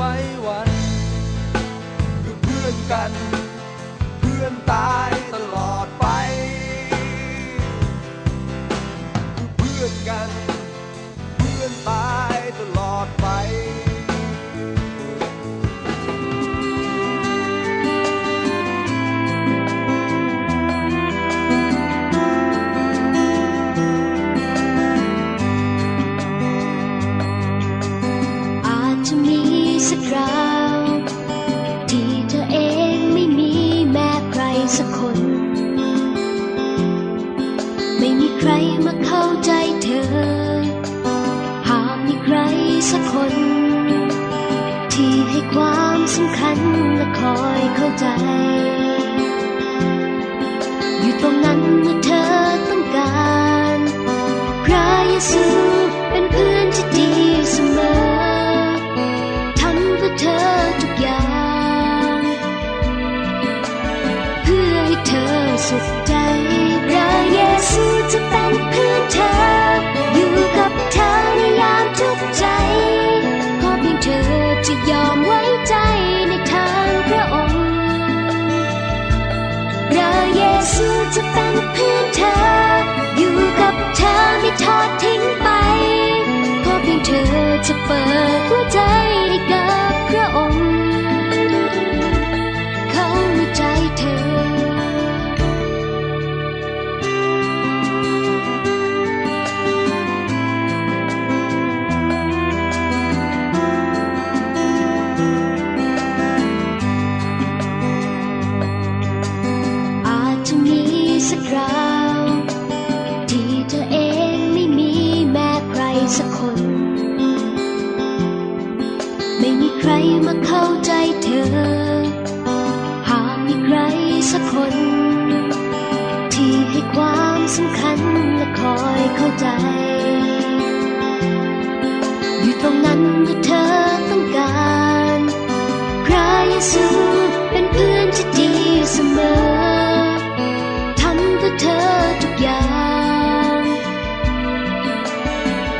ไว้วันคือเพื่อนกัน เพื่อนตายตลอดไปคือเพื่อนกัน ราว ที่เธอเองไม่มีแม้ใครสักคน ไม่มีใครมาเข้าใจเธอ หากมีใครสักคน ที่ให้ความสำคัญและคอยเข้า เธอจะเปิดหัวใจให้กับพระองค์ เขาหัวใจเธอ อาจจะมีสักคราว ที่เธอเองไม่มีแม้ใครสักคน รมาเข้าใจเธอ หากมีใครสักคน ที่ให้ความสำคัญและคอยเข้าใจ อยู่ตรงนั้นเมื่อเธอต้องการพระเยซูเป็นเพื่อนที่ดีเสมอทำเพื่อเธอทุกอย่าง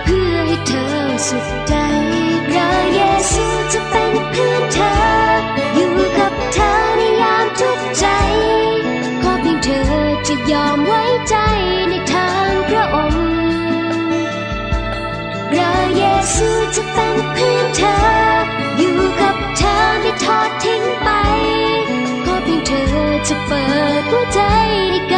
เพื่อให้เธอสุขใจ เพื่อนเธอ อยู่กับเธอในยามทุกใจ ขอเพียงเธอจะยอมไว้ใจในทางพระองค์พระเยซูจะเป็นเพื่อนเธอ อยู่กับเธอไม่ทอดทิ้งไป ขอเพียงเธอจะเปิดหัวใจให้กั